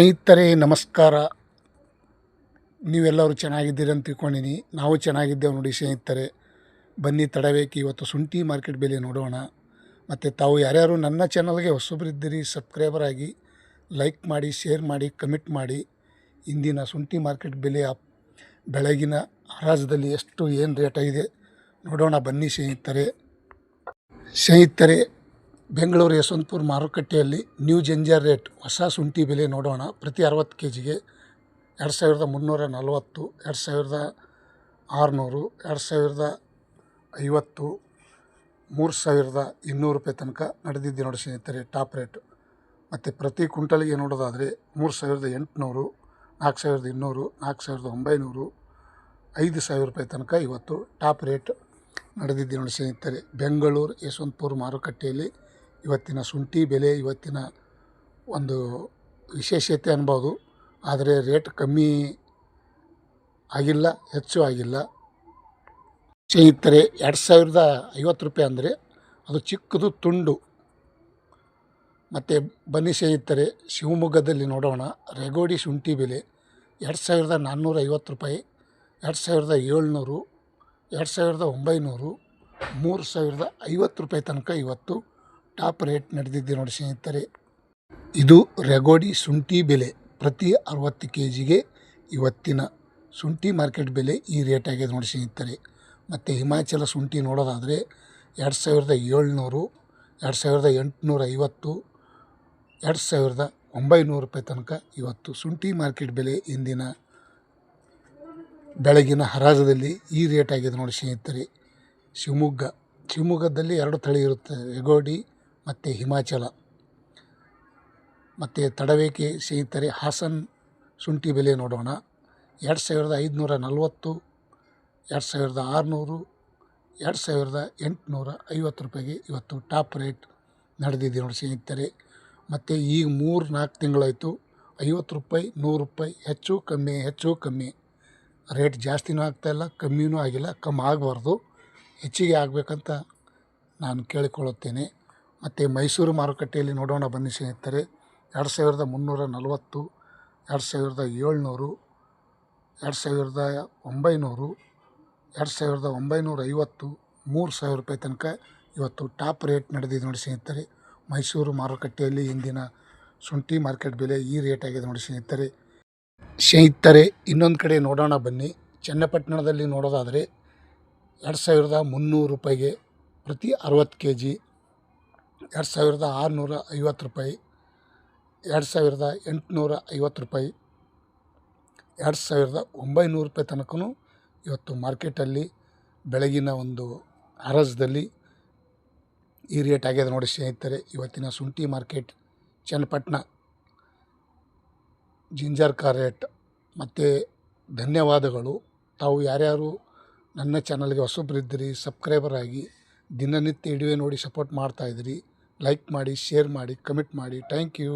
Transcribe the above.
ಸ್ನೇಹಿತರೆ, ನಮಸ್ಕಾರ. ನೀವೆಲ್ಲರೂ ಚೆನ್ನಾಗಿದ್ದೀರಿ ಅಂತ ತಿಳ್ಕೊಂಡಿನಿ ನಾವು ಚೆನ್ನಾಗಿದ್ದೇವೆ ನೋಡಿ ಸ್ನೇಹಿತರೆ. ಬನ್ನಿ ತಡಬೇಕು ಇವತ್ತು ಶುಂಠಿ ಮಾರ್ಕೆಟ್ ಬೆಲೆ ನೋಡೋಣ. ಮತ್ತು ತಾವು ಯಾರ್ಯಾರು ನನ್ನ ಚಾನಲ್ಗೆ ಹೊಸಬ್ರಿದ್ದೀರಿ, ಸಬ್ಸ್ಕ್ರೈಬರ್ ಆಗಿ ಲೈಕ್ ಮಾಡಿ, ಶೇರ್ ಮಾಡಿ, ಕಮೆಂಟ್ ಮಾಡಿ. ಇಂದಿನ ಶುಂಠಿ ಮಾರ್ಕೆಟ್ ಬೆಲೆ ಬೆಳಗಿನ ಹರಾಜದಲ್ಲಿ ಎಷ್ಟು, ಏನು ರೇಟ್ ಆಗಿದೆ ನೋಡೋಣ ಬನ್ನಿ ಸ್ನೇಹಿತರೆ. ಸ್ನೇಹಿತರೆ ಬೆಂಗಳೂರು ಯಶವಂತಪುರ ಮಾರುಕಟ್ಟೆಯಲ್ಲಿ ನ್ಯೂ ಜಂಜರ್ ರೇಟ್ ಹೊಸ ಶುಂಠಿ ಬೆಲೆ ನೋಡೋಣ. ಪ್ರತಿ ಅರವತ್ತು ಕೆ ಜಿಗೆ ಎರಡು ಸಾವಿರದ ಮುನ್ನೂರ ನಲವತ್ತು, ಎರಡು ಸಾವಿರದ ಆರುನೂರು, ಎರಡು ಸಾವಿರದ ಐವತ್ತು, ಮೂರು ಸಾವಿರದ ಇನ್ನೂರು ರೂಪಾಯಿ ತನಕ ನಡೆದಿದ್ದೆ ನೋಡಿ ಸ್ನೇಹಿತರೆ ಟಾಪ್ ರೇಟ್ ಮತ್ತು ಪ್ರತಿ ಕುಂಟಲಿಗೆ ನೋಡೋದಾದರೆ ಮೂರು ಸಾವಿರದ ಎಂಟುನೂರು, ನಾಲ್ಕು ಸಾವಿರದ ಇನ್ನೂರು, ನಾಲ್ಕು ಸಾವಿರದ ಒಂಬೈನೂರು, ಐದು ಸಾವಿರ ರೂಪಾಯಿ ತನಕ ಇವತ್ತು ಟಾಪ್ ರೇಟ್ ನಡೆದಿದ್ದೆ ನೋಡಿ ಸ್ನೇಹಿತರೆ. ಬೆಂಗಳೂರು ಯಶವಂತಪುರ ಮಾರುಕಟ್ಟೆಯಲ್ಲಿ ಇವತ್ತಿನ ಶುಂಠಿ ಬೆಲೆ, ಇವತ್ತಿನ ಒಂದು ವಿಶೇಷತೆ ಅನ್ಬೋದು. ಆದರೆ ರೇಟ್ ಕಮ್ಮಿ ಆಗಿಲ್ಲ, ಹೆಚ್ಚು ಆಗಿಲ್ಲ. ಸ್ನೇಹಿತರೆ, ಎರಡು ಸಾವಿರದ ಐವತ್ತು ರೂಪಾಯಿ ಅಂದರೆ ಅದು ಚಿಕ್ಕದು ತುಂಡು. ಮತ್ತು ಬನ್ನಿ ಸ್ನೇಹಿತರೆ, ಶಿವಮೊಗ್ಗದಲ್ಲಿ ನೋಡೋಣ. ರೆಗೋಡಿ ಶುಂಠಿ ಬೆಲೆ ಎರಡು ಸಾವಿರದ ನಾನ್ನೂರ ಐವತ್ತು ರೂಪಾಯಿ, ಎರಡು ಸಾವಿರದ ಏಳ್ನೂರು, ಎರಡು ಸಾವಿರದ ಒಂಬೈನೂರು, ಮೂರು ಸಾವಿರದ ಐವತ್ತು ರೂಪಾಯಿ ತನಕ ಇವತ್ತು. ಟಾಪ್ ರೇಟ್ ನಡೆದಿದೆ ನೋಡಿ ಸ್ನೇಹಿತರೆ. ಇದು ರೆಗೋಡಿ ಶುಂಠಿ ಬೆಲೆ ಪ್ರತಿ ಅರವತ್ತು ಕೆ ಜಿಗೆ ಇವತ್ತಿನ ಶುಂಠಿ ಮಾರ್ಕೆಟ್ ಬೆಲೆ ಈ ರೇಟ್ ಆಗಿದೆ ನೋಡಿ ಸ್ನೇಹಿತರೆ. ಮತ್ತು ಹಿಮಾಚಲ ಶುಂಠಿ ನೋಡೋದಾದರೆ ಎರಡು ಸಾವಿರದ ಏಳ್ನೂರು, ಎರಡು ಸಾವಿರದ ಎಂಟುನೂರ ಐವತ್ತು, ಎರಡು ಸಾವಿರದ ಒಂಬೈನೂರು ರೂಪಾಯಿ ತನಕ ಇವತ್ತು ಶುಂಠಿ ಮಾರ್ಕೆಟ್ ಬೆಲೆ ಇಂದಿನ ಬೆಳಗಿನ ಹರಾಜದಲ್ಲಿ ಈ ರೇಟ್ ಆಗಿದೆ ನೋಡಿ ಸ್ನೇಹಿತರೆ. ಶಿವಮೊಗ್ಗ, ಶಿವಮೊಗ್ಗದಲ್ಲಿ ಎರಡು ತಳಿ ಇರುತ್ತೆ, ರೆಗೋಡಿ ಮತ್ತು ಹಿಮಾಚಲ. ಮತ್ತು ತಡವೇಕೆ ಸ್ನೇಹಿತರೆ, ಹಾಸನ್ ಶುಂಠಿ ಬೆಲೆ ನೋಡೋಣ. ಎರಡು ಸಾವಿರದ ಐದುನೂರ ನಲವತ್ತು, ಎರಡು ಸಾವಿರದ ಆರುನೂರು, ಎರಡು ಸಾವಿರದ ಎಂಟುನೂರ ಐವತ್ತು ರೂಪಾಯಿಗೆ ಇವತ್ತು ಟಾಪ್ ರೇಟ್ ನಡೆದಿದೆ ನೋಡಿ ಸ್ನೇಹಿತರೆ. ಮತ್ತು ಈಗ ಮೂರು ನಾಲ್ಕು ತಿಂಗಳಾಯಿತು, ಐವತ್ತು ರೂಪಾಯಿ, ನೂರು ರೂಪಾಯಿ, ಹೆಚ್ಚು, ಕಮ್ಮಿ ಹೆಚ್ಚು, ಕಮ್ಮಿ. ರೇಟ್ ಜಾಸ್ತಿನೂ ಆಗ್ತಾಯಿಲ್ಲ ಕಮ್ಮಿನೂ ಆಗಿಲ್ಲ, ಕಮ್ಮಿ ಆಗಬಾರ್ದು. ಹೆಚ್ಚಿಗೆ ಆಗಬೇಕಂತ ನಾನು ಕೇಳಿಕೊಳ್ಳುತ್ತೇನೆ. ಮತ್ತು ಮೈಸೂರು ಮಾರುಕಟ್ಟೆಯಲ್ಲಿ ನೋಡೋಣ ಬನ್ನಿ ಸ್ನೇಹಿತರೆ. ಎರಡು ಸಾವಿರದ ಮುನ್ನೂರ ನಲವತ್ತು, ಎರಡು ಸಾವಿರದ ಏಳ್ನೂರು, ಎರಡು ಸಾವಿರದ ಒಂಬೈನೂರು, ಎರಡು ಸಾವಿರದ ಒಂಬೈನೂರ ಐವತ್ತು, ಮೂರು ಸಾವಿರ ರೂಪಾಯಿ ತನಕ ಇವತ್ತು ಟಾಪ್ ರೇಟ್ ನಡೆದಿದೆ ನೋಡಿ ಸ್ನೇಹಿತರೆ. ಮೈಸೂರು ಮಾರುಕಟ್ಟೆಯಲ್ಲಿ ಇಂದಿನ ಶುಂಠಿ ಮಾರ್ಕೆಟ್ ಬೆಲೆ ಈ ರೇಟ್ ಆಗಿದೆ ನೋಡಿ ಸ್ನೇಹಿತರೆ. ಸ್ನೇಹಿತರೆ, ಇನ್ನೊಂದು ಕಡೆ ನೋಡೋಣ ಬನ್ನಿ. ಚನ್ನಪಟ್ಟಣದಲ್ಲಿ ನೋಡೋದಾದರೆ ಎರಡು ಸಾವಿರದ ಮುನ್ನೂರು ರೂಪಾಯಿಗೆ ಪ್ರತಿ ಅರವತ್ತು ಕೆ ಜಿ ಎರಡು ಸಾವಿರದ ಆರುನೂರ ಐವತ್ತು ರೂಪಾಯಿ, ಎರಡು ಸಾವಿರದ ಎಂಟುನೂರ ಐವತ್ತು ರೂಪಾಯಿ, ಎರಡು ಸಾವಿರದ ಒಂಬೈನೂರು ರೂಪಾಯಿ ತನಕನೂ ಇವತ್ತು ಮಾರ್ಕೆಟಲ್ಲಿ ಬೆಳಗಿನ ಒಂದು ಹರಸದಲ್ಲಿ ಈ ರೇಟ್ ಆಗ್ಯದ ನೋಡಿ ಸ್ನೇಹಿತರೆ. ಇವತ್ತಿನ ಶುಂಠಿ ಮಾರ್ಕೆಟ್, ಚನ್ನಪಟ್ಟಣ, ಜಿಂಜರ್ ಕಾ ರೇಟ್ ಮತ್ತು ಧನ್ಯವಾದಗಳು. ತಾವು ಯಾರ್ಯಾರು ನನ್ನ ಚಾನಲ್ಗೆ ಹೊಸಬ್ರಿದ್ದೀರಿ, ಸಬ್ಸ್ಕ್ರೈಬರ್ ಆಗಿ ದಿನನಿತ್ಯ ಇಡುವೆ ನೋಡಿ ಸಪೋರ್ಟ್ ಮಾಡ್ತಾಯಿದ್ದೀರಿ ಲೈಕ್ ಮಾಡಿ ಶೇರ್ ಮಾಡಿ ಕಮೆಂಟ್ ಮಾಡಿ. Thank you